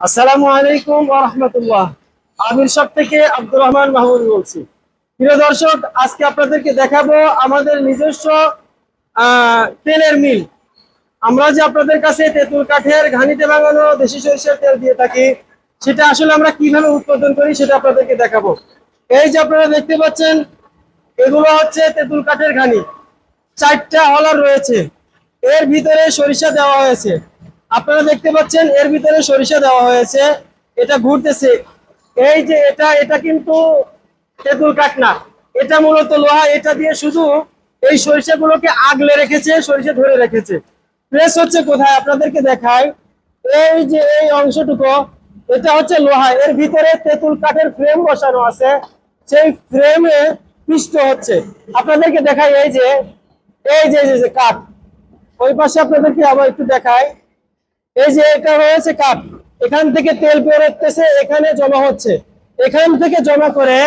আসসালামু আলাইকুম রহমতুল্লাহ। আমির সব থেকে আব্দুর রহমান মাহমুদ বলছি। প্রিয় দর্শক, আজকে আপনাদেরকে দেখাবো আমাদের নিজস্ব তেলের মিল। আমরা যে আপনাদের কাছে তেঁতুল কাঠের ঘানিতে বাঙানো দেশি সরিষার তেল দিয়ে থাকি, সেটা আসলে আমরা কীভাবে উৎপাদন করি সেটা আপনাদেরকে দেখাবো। এই যে আপনারা দেখতে পাচ্ছেন, এগুলো হচ্ছে তেঁতুল কাঠের ঘানি। চারটা হলার রয়েছে। এর ভিতরে সরিষা দেওয়া হয়েছে। আপনারা দেখতে পাচ্ছেন, এর ভিতরে সরিষা দেওয়া হয়েছে। এটা ঘুরতেছে। এই যে এটা এটা কিন্তু তেঁতুল কাঠ না এটা মূলত লোহা, এটা দিয়ে শুধু এই সরিষাগুলোকে আগলে রেখেছে, সরিষা ধরে রেখেছে। প্রেস হচ্ছে কোথায়? আপনাদেরকে দেখায় এই যে এই অংশটুকু, এটা হচ্ছে লোহা। এর ভিতরে তেঁতুল কাঠের ফ্রেম বসানো আছে। সেই ফ্রেমে পিষ্ট হচ্ছে। আপনাদেরকে দেখায় এই যে এই যে কাঠ। ওই পাশে আপনাদেরকে আবার একটু দেখাই। এই যে এটা হয়েছে কাঠ, এখান থেকে তেল বেরোতেছে এখানে জমা হচ্ছে। এখান থেকে জমা করে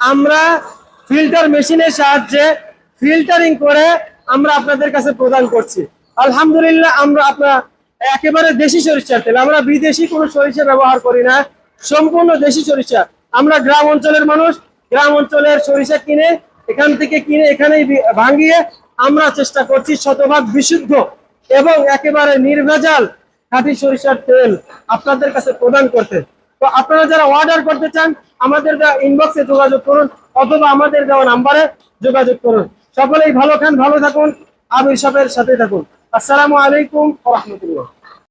আমরা ফিল্টার মেশিনের সাহায্যে ফিল্টারিং করে আমরা আপনাদের কাছে প্রদান করছি। আলহামদুলিল্লাহ, আমরা আপনার একেবারে দেশি সরিষার তেল, আমরা বিদেশি কোনো সরিষা ব্যবহার করি না, সম্পূর্ণ দেশি সরিষা। আমরা গ্রাম অঞ্চলের মানুষ, গ্রাম অঞ্চলের সরিষা কিনে, এখান থেকে কিনে, এখানেই ভাঙিয়ে আমরা চেষ্টা করছি শতভাগ বিশুদ্ধ এবং একেবারে নির্ভেজাল খাঁটি সরিষার তেল আপনাদের কাছে প্রদান করতে। তো আপনারা যারা অর্ডার করতে চান, আমাদের ইনবক্সে যোগাযোগ করুন অথবা আমাদের দেওয়া নাম্বারে যোগাযোগ করুন। সকলেই ভালো খান, ভালো থাকুন। আবির সবের সাথে থাকুন। আসসালামু আলাইকুম রহমতুল্লাহ।